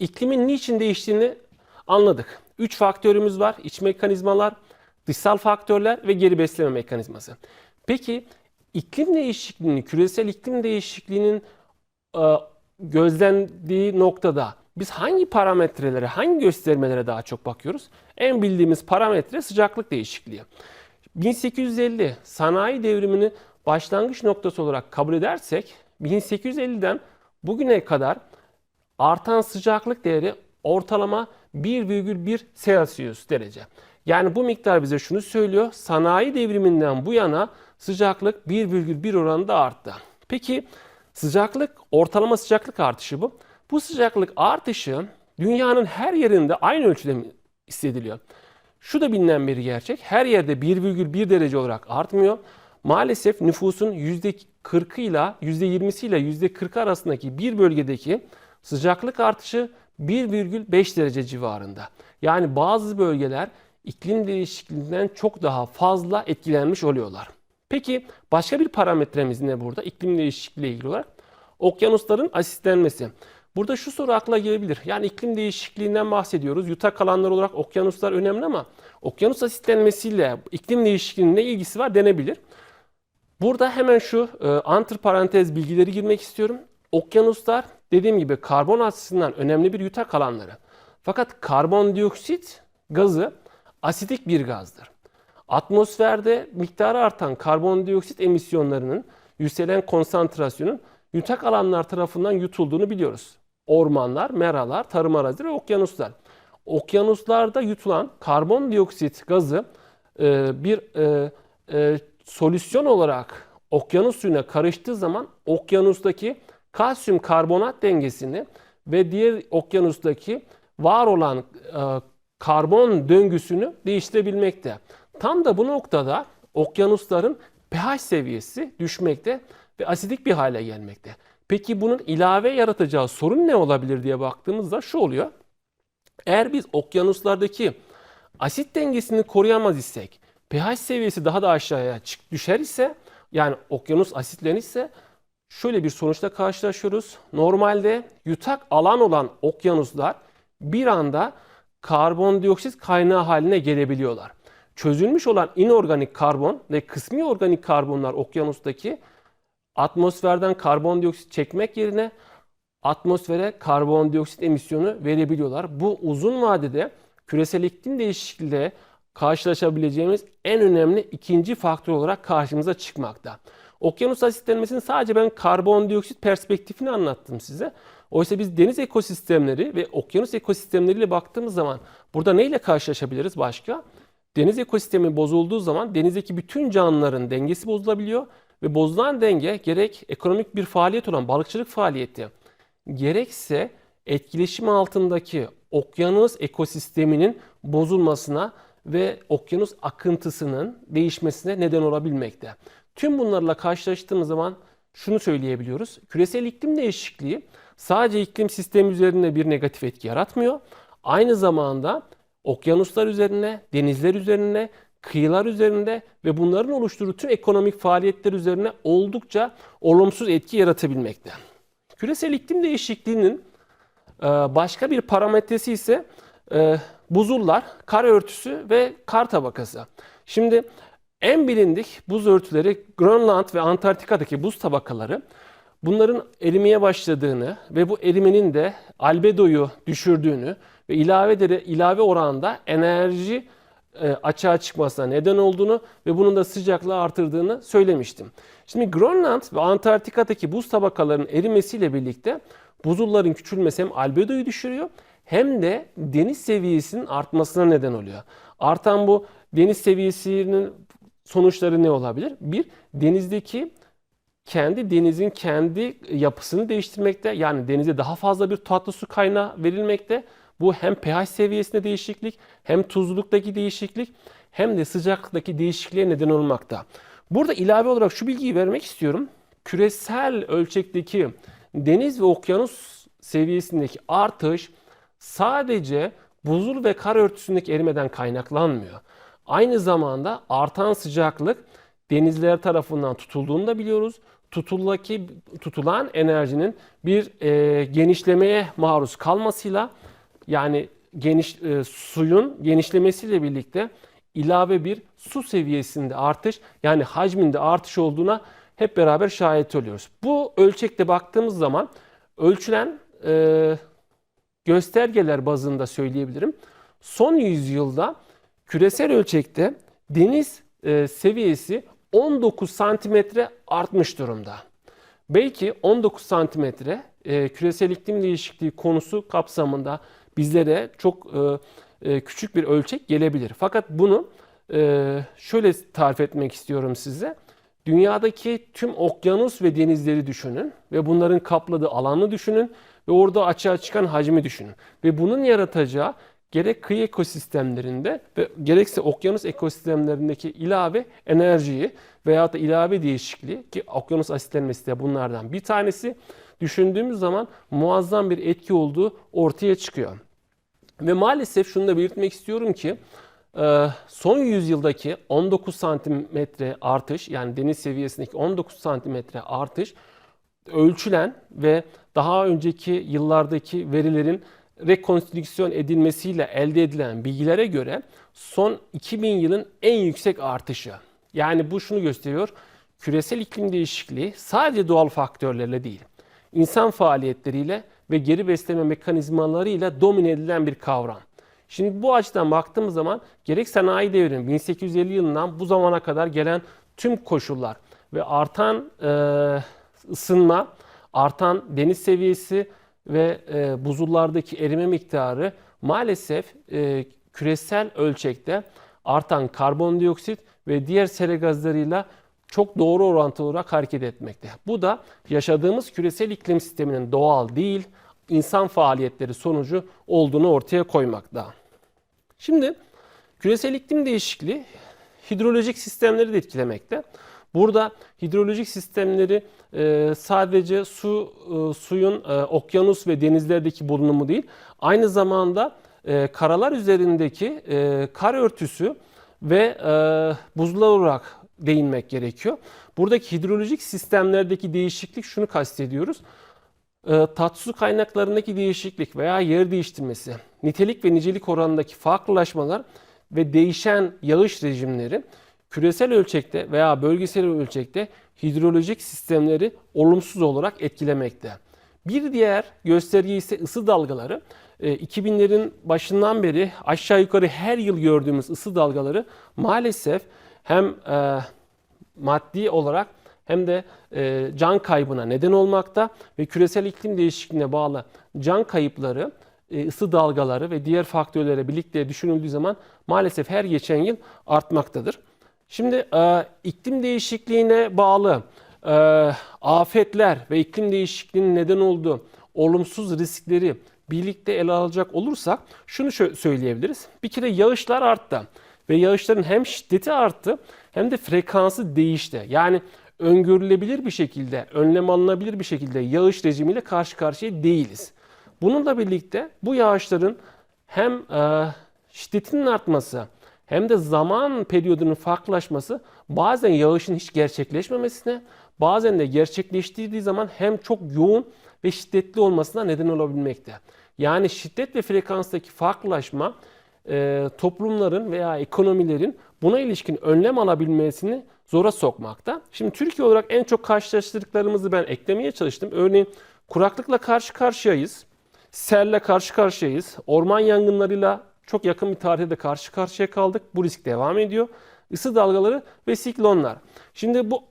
iklimin niçin değiştiğini anladık. Üç faktörümüz var. İç mekanizmalar, dışsal faktörler ve geri besleme mekanizması. Peki iklim değişikliğini, küresel iklim değişikliğinin e, gözlendiği noktada biz hangi parametrelere, hangi göstermelere daha çok bakıyoruz? En bildiğimiz parametre sıcaklık değişikliği. 1850 sanayi devrimini başlangıç noktası olarak kabul edersek 1850'den bugüne kadar artan sıcaklık değeri ortalama 1,1 Celsius derece. Yani bu miktar bize şunu söylüyor. Sanayi devriminden bu yana sıcaklık 1,1 oranında arttı. Peki sıcaklık, ortalama sıcaklık artışı bu. Bu sıcaklık artışı dünyanın her yerinde aynı ölçüde hissediliyor? Şu da bilinen bir gerçek. Her yerde 1,1 derece olarak artmıyor. Maalesef nüfusun %40'ı ile %20'si ile %40 arasındaki bir bölgedeki sıcaklık artışı 1,5 derece civarında. Yani bazı bölgeler iklim değişikliğinden çok daha fazla etkilenmiş oluyorlar. Peki başka bir parametremiz ne burada iklim değişikliği ile ilgili olarak? Okyanusların asitlenmesi. Burada şu soru akla gelebilir. Yani iklim değişikliğinden bahsediyoruz. Yutak alanlar olarak okyanuslar önemli ama okyanus asitlenmesiyle iklim değişikliğinin ne ilgisi var denebilir. Burada hemen şu e, antiparantez bilgileri girmek istiyorum. Okyanuslar dediğim gibi karbon açısından önemli bir yutak alanları. Fakat karbondioksit gazı asidik bir gazdır. Atmosferde miktarı artan karbondioksit emisyonlarının yükselen konsantrasyonun yutak alanlar tarafından yutulduğunu biliyoruz. Ormanlar, meralar, tarım arazileri okyanuslar. Okyanuslarda yutulan karbondioksit gazı e, bir e, e, solüsyon olarak okyanus suyuna karıştığı zaman okyanustaki kalsiyum karbonat dengesini ve diğer okyanustaki var olan e, karbon döngüsünü değiştirebilmekte. Tam da bu noktada okyanusların pH seviyesi düşmekte ve asidik bir hale gelmekte. Peki bunun ilave yaratacağı sorun ne olabilir diye baktığımızda şu oluyor. Eğer biz okyanuslardaki asit dengesini koruyamaz isek, pH seviyesi daha da aşağıya düşer ise, yani okyanus asitlenirse şöyle bir sonuçla karşılaşıyoruz. Normalde yutak alan olan okyanuslar bir anda karbondioksit kaynağı haline gelebiliyorlar. Çözülmüş olan inorganik karbon ve kısmi organik karbonlar okyanustaki atmosferden karbondioksit çekmek yerine atmosfere karbondioksit emisyonu verebiliyorlar. Bu uzun vadede küresel iklim değişikliğiyle karşılaşabileceğimiz en önemli ikinci faktör olarak karşımıza çıkmakta. Okyanus asitlenmesinin sadece ben karbondioksit perspektifini anlattım size. Oysa biz deniz ekosistemleri ve okyanus ekosistemleriyle baktığımız zaman burada neyle karşılaşabiliriz başka? Deniz ekosistemi bozulduğu zaman denizdeki bütün canlıların dengesi bozulabiliyor ve bozulan denge gerek ekonomik bir faaliyet olan balıkçılık faaliyeti gerekse etkileşim altındaki okyanus ekosisteminin bozulmasına ve okyanus akıntısının değişmesine neden olabilmekte. Tüm bunlarla karşılaştığımız zaman şunu söyleyebiliyoruz. Küresel iklim değişikliği sadece iklim sistemi üzerinde bir negatif etki yaratmıyor. Aynı zamanda okyanuslar üzerine, denizler üzerine, kıyılar üzerinde ve bunların oluşturduğu tüm ekonomik faaliyetler üzerine oldukça olumsuz etki yaratabilmekte. Küresel iklim değişikliğinin e, başka bir parametresi ise e, buzullar, kar örtüsü ve kar tabakası. Şimdi en bilindik buz örtüleri Grönland ve Antarktika'daki buz tabakaları. Bunların erimeye başladığını ve bu erimenin de albedoyu düşürdüğünü ve ilave dere, ilave oranda enerji e, açığa çıkmasına neden olduğunu ve bunun da sıcaklığı artırdığını söylemiştim. Şimdi Grönland ve Antarktika'daki buz tabakalarının erimesiyle birlikte buzulların küçülmesi hem albedoyu düşürüyor hem de deniz seviyesinin artmasına neden oluyor. Artan bu deniz seviyesinin sonuçları ne olabilir? Bir, denizdeki kendi denizin kendi yapısını değiştirmekte. Yani denize daha fazla bir tatlı su kaynağı verilmekte. Bu hem pH seviyesinde değişiklik, hem tuzluluktaki değişiklik, hem de sıcaklıktaki değişikliğe neden olmakta. Burada ilave olarak şu bilgiyi vermek istiyorum. Küresel ölçekteki deniz ve okyanus seviyesindeki artış sadece buzul ve kar örtüsündeki erimeden kaynaklanmıyor. Aynı zamanda artan sıcaklık denizler tarafından tutulduğunu da biliyoruz. tutulaki tutulan enerjinin bir e, genişlemeye maruz kalmasıyla yani geniş e, suyun genişlemesiyle birlikte ilave bir su seviyesinde artış yani hacminde artış olduğuna hep beraber şahit oluyoruz. Bu ölçekte baktığımız zaman ölçülen e, göstergeler bazında söyleyebilirim. Son yüzyılda küresel ölçekte deniz e, seviyesi 19 santimetre artmış durumda. Belki 19 santimetre e, küresel iklim değişikliği konusu kapsamında bizlere çok e, e, küçük bir ölçek gelebilir. Fakat bunu e, şöyle tarif etmek istiyorum size. Dünyadaki tüm okyanus ve denizleri düşünün ve bunların kapladığı alanı düşünün ve orada açığa çıkan hacmi düşünün. Ve bunun yaratacağı gerek kıyı ekosistemlerinde ve gerekse okyanus ekosistemlerindeki ilave enerjiyi veya da ilave değişikliği ki okyanus asitlenmesi de bunlardan bir tanesi düşündüğümüz zaman muazzam bir etki olduğu ortaya çıkıyor. Ve maalesef şunu da belirtmek istiyorum ki e, son yüzyıldaki 19 santimetre artış yani deniz seviyesindeki 19 santimetre artış ölçülen ve daha önceki yıllardaki verilerin rekonstrüksiyon edilmesiyle elde edilen bilgilere göre son 2000 yılın en yüksek artışı. Yani bu şunu gösteriyor. Küresel iklim değişikliği sadece doğal faktörlerle değil, insan faaliyetleriyle ve geri besleme mekanizmalarıyla domine edilen bir kavram. Şimdi bu açıdan baktığımız zaman gerek sanayi devrimi 1850 yılından bu zamana kadar gelen tüm koşullar ve artan e, ısınma, artan deniz seviyesi ve e, buzullardaki erime miktarı maalesef e, küresel ölçekte artan karbondioksit ve diğer sera gazlarıyla çok doğru orantılı olarak hareket etmekte. Bu da yaşadığımız küresel iklim sisteminin doğal değil, insan faaliyetleri sonucu olduğunu ortaya koymakta. Şimdi küresel iklim değişikliği hidrolojik sistemleri de etkilemekte. Burada hidrolojik sistemleri e, sadece su e, suyun e, okyanus ve denizlerdeki bulunumu değil, aynı zamanda karalar üzerindeki kar örtüsü ve buzlar olarak değinmek gerekiyor. Buradaki hidrolojik sistemlerdeki değişiklik şunu kastediyoruz. Tatlı su kaynaklarındaki değişiklik veya yer değiştirmesi, nitelik ve nicelik oranındaki farklılaşmalar ve değişen yağış rejimleri küresel ölçekte veya bölgesel ölçekte hidrolojik sistemleri olumsuz olarak etkilemekte. Bir diğer gösterge ise ısı dalgaları. 2000'lerin e, başından beri aşağı yukarı her yıl gördüğümüz ısı dalgaları maalesef hem e, maddi olarak hem de e, can kaybına neden olmakta ve küresel iklim değişikliğine bağlı can kayıpları, ısı dalgaları ve diğer faktörlere birlikte düşünüldüğü zaman maalesef her geçen yıl artmaktadır. Şimdi e, iklim değişikliğine bağlı e, afetler ve iklim değişikliğinin neden olduğu olumsuz riskleri birlikte ele alacak olursak şunu söyleyebiliriz. Bir kere yağışlar arttı ve yağışların hem şiddeti arttı hem de frekansı değişti. Yani öngörülebilir bir şekilde, önlem alınabilir bir şekilde yağış rejimiyle karşı karşıya değiliz. Bununla birlikte bu yağışların hem e, şiddetinin artması hem de zaman periyodunun farklılaşması bazen yağışın hiç gerçekleşmemesine bazen de gerçekleştiği zaman hem çok yoğun ve şiddetli olmasına neden olabilmekte. Yani şiddet ve frekanstaki farklılaşma e, toplumların veya ekonomilerin buna ilişkin önlem alabilmesini zora sokmakta. Şimdi Türkiye olarak en çok karşılaştırdıklarımızı ben eklemeye çalıştım. Örneğin kuraklıkla karşı karşıyayız. Selle karşı karşıyayız. Orman yangınlarıyla çok yakın bir tarihte de karşı karşıya kaldık. Bu risk devam ediyor. Isı dalgaları ve siklonlar. Şimdi bu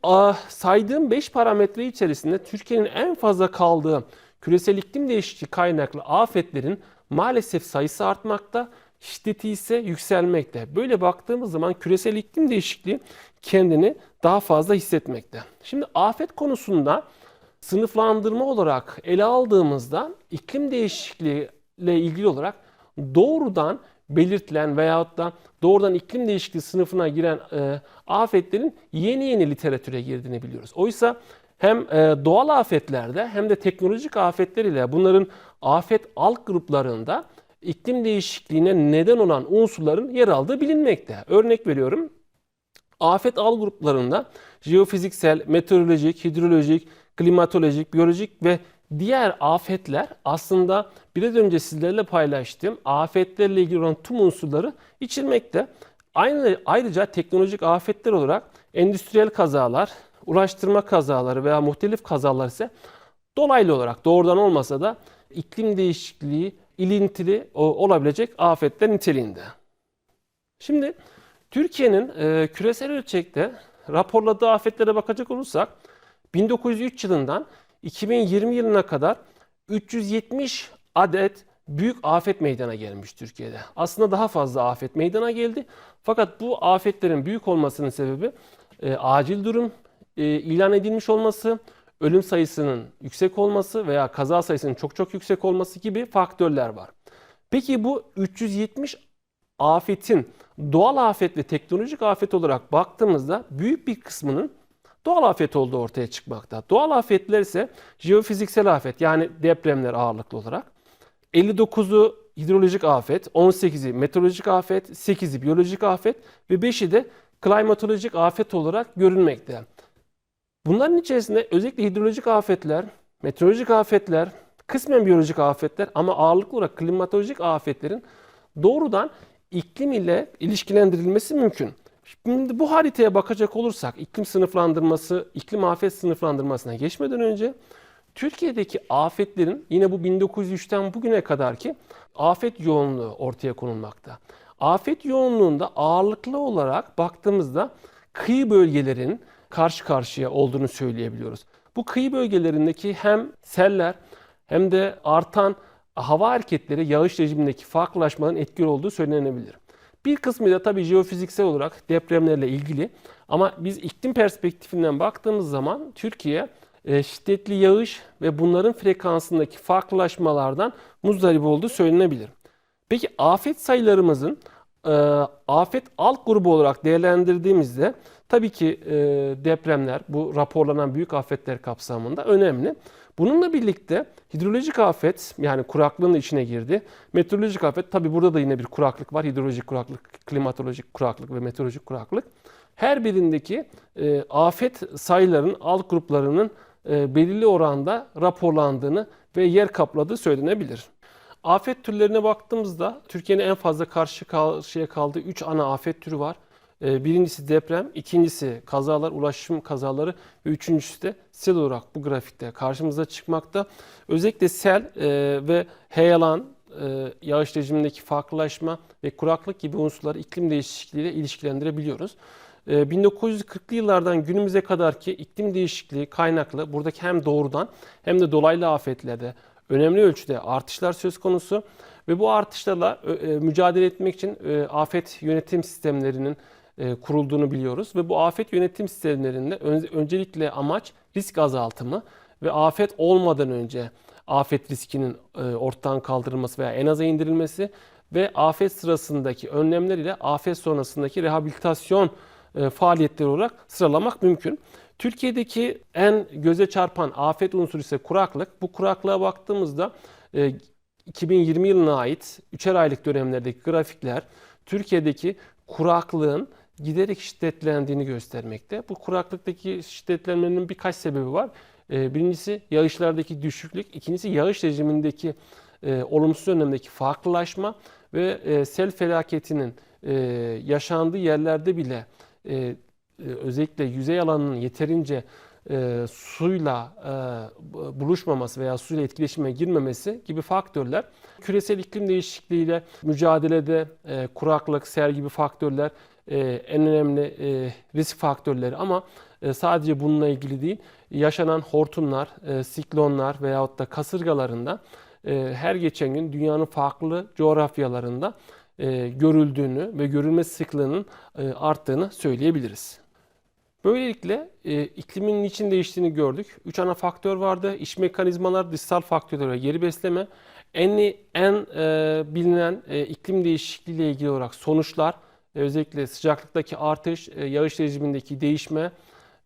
saydığım 5 parametre içerisinde Türkiye'nin en fazla kaldığı küresel iklim değişikliği kaynaklı afetlerin maalesef sayısı artmakta, şiddeti ise yükselmekte. Böyle baktığımız zaman küresel iklim değişikliği kendini daha fazla hissetmekte. Şimdi afet konusunda sınıflandırma olarak ele aldığımızda iklim değişikliği ile ilgili olarak doğrudan belirtilen veyahut da doğrudan iklim değişikliği sınıfına giren e, afetlerin yeni yeni literatüre girdiğini biliyoruz. Oysa hem e, doğal afetlerde hem de teknolojik afetler ile bunların afet alt gruplarında iklim değişikliğine neden olan unsurların yer aldığı bilinmekte. Örnek veriyorum. Afet alt gruplarında jeofiziksel, meteorolojik, hidrolojik, klimatolojik, biyolojik ve diğer afetler aslında biraz önce sizlerle paylaştığım afetlerle ilgili olan tüm unsurları içirmekte. Aynı, ayrıca teknolojik afetler olarak endüstriyel kazalar, ulaştırma kazaları veya muhtelif kazalar ise dolaylı olarak doğrudan olmasa da iklim değişikliği ilintili o- olabilecek afetler niteliğinde. Şimdi Türkiye'nin e, küresel ölçekte raporladığı afetlere bakacak olursak 1903 yılından 2020 yılına kadar 370 adet büyük afet meydana gelmiş Türkiye'de. Aslında daha fazla afet meydana geldi. Fakat bu afetlerin büyük olmasının sebebi e, acil durum e, ilan edilmiş olması, ölüm sayısının yüksek olması veya kaza sayısının çok çok yüksek olması gibi faktörler var. Peki bu 370 afetin doğal afet ve teknolojik afet olarak baktığımızda büyük bir kısmının doğal afet olduğu ortaya çıkmakta. Doğal afetler ise jeofiziksel afet yani depremler ağırlıklı olarak. 59'u hidrolojik afet, 18'i meteorolojik afet, 8'i biyolojik afet ve 5'i de klimatolojik afet olarak görülmekte. Bunların içerisinde özellikle hidrolojik afetler, meteorolojik afetler, kısmen biyolojik afetler ama ağırlıklı olarak klimatolojik afetlerin doğrudan iklim ile ilişkilendirilmesi mümkün. Şimdi bu haritaya bakacak olursak iklim sınıflandırması, iklim afet sınıflandırmasına geçmeden önce Türkiye'deki afetlerin yine bu 1903'ten bugüne kadar ki afet yoğunluğu ortaya konulmakta. Afet yoğunluğunda ağırlıklı olarak baktığımızda kıyı bölgelerin karşı karşıya olduğunu söyleyebiliyoruz. Bu kıyı bölgelerindeki hem seller hem de artan hava hareketleri yağış rejimindeki farklılaşmanın etkili olduğu söylenebilir. Bir kısmı da tabii jeofiziksel olarak depremlerle ilgili ama biz iklim perspektifinden baktığımız zaman Türkiye e, şiddetli yağış ve bunların frekansındaki farklılaşmalardan muzdarip olduğu söylenebilir. Peki afet sayılarımızın e, afet alt grubu olarak değerlendirdiğimizde tabii ki e, depremler bu raporlanan büyük afetler kapsamında önemli. Bununla birlikte hidrolojik afet yani kuraklığın içine girdi. Meteorolojik afet tabii burada da yine bir kuraklık var. Hidrolojik kuraklık, klimatolojik kuraklık ve meteorolojik kuraklık. Her birindeki e, afet sayılarının alt gruplarının e, belirli oranda raporlandığını ve yer kapladığı söylenebilir. Afet türlerine baktığımızda Türkiye'nin en fazla karşı karşıya kaldığı 3 ana afet türü var. Ee, Birincisi deprem, ikincisi kazalar, ulaşım kazaları ve üçüncüsü de sel olarak bu grafikte karşımıza çıkmakta. Özellikle sel e, ve heyelan, e, yağış rejimindeki farklılaşma ve kuraklık gibi unsurları iklim değişikliğiyle ilişkilendirebiliyoruz. E, 1940'lı yıllardan günümüze kadar ki iklim değişikliği kaynaklı buradaki hem doğrudan hem de dolaylı afetlerde önemli ölçüde artışlar söz konusu ve bu artışlarla e, e, mücadele etmek için e, afet yönetim sistemlerinin e, kurulduğunu biliyoruz ve bu afet yönetim sistemlerinde ön- öncelikle amaç risk azaltımı ve afet olmadan önce afet riskinin e, ortadan kaldırılması veya en aza indirilmesi ve afet sırasındaki önlemler ile afet sonrasındaki rehabilitasyon e, faaliyetleri olarak sıralamak mümkün. Türkiye'deki en göze çarpan afet unsuru ise kuraklık. Bu kuraklığa baktığımızda e, 2020 yılına ait 3'er aylık dönemlerdeki grafikler Türkiye'deki kuraklığın giderek şiddetlendiğini göstermekte. Bu kuraklıktaki şiddetlenmenin birkaç sebebi var. E, Birincisi yağışlardaki düşüklük, ikincisi yağış rejimindeki e, olumsuz yöndemdeki farklılaşma ve e, sel felaketinin e, yaşandığı yerlerde bile özellikle yüzey alanının yeterince e, suyla e, bu- buluşmaması veya suyla etkileşime girmemesi gibi faktörler küresel iklim değişikliğiyle mücadelede e, kuraklık, sel gibi faktörler e, en önemli e, risk faktörleri ama e, sadece bununla ilgili değil, yaşanan hortumlar, siklonlar veyahut da kasırgalarında her geçen gün dünyanın farklı coğrafyalarında görüldüğünü ve görülme sıklığının arttığını söyleyebiliriz. Böylelikle e, iklimin niçin değiştiğini gördük. Üç ana faktör vardı. İç mekanizmalar, dışsal faktörler ve geri besleme. En, en e, bilinen e, iklim değişikliği ile ilgili olarak sonuçlar, özellikle sıcaklıktaki artış, e, yağış rejimindeki değişme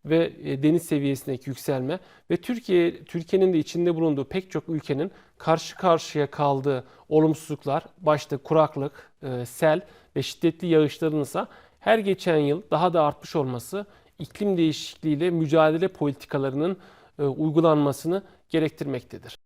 ve e, deniz seviyesindeki yükselme ve Türkiye Türkiye'nin de içinde bulunduğu pek çok ülkenin karşı karşıya kaldığı olumsuzluklar, başta kuraklık, e, sel ve şiddetli yağışların ise her geçen yıl daha da artmış olması iklim değişikliğiyle mücadele politikalarının e, uygulanmasını gerektirmektedir.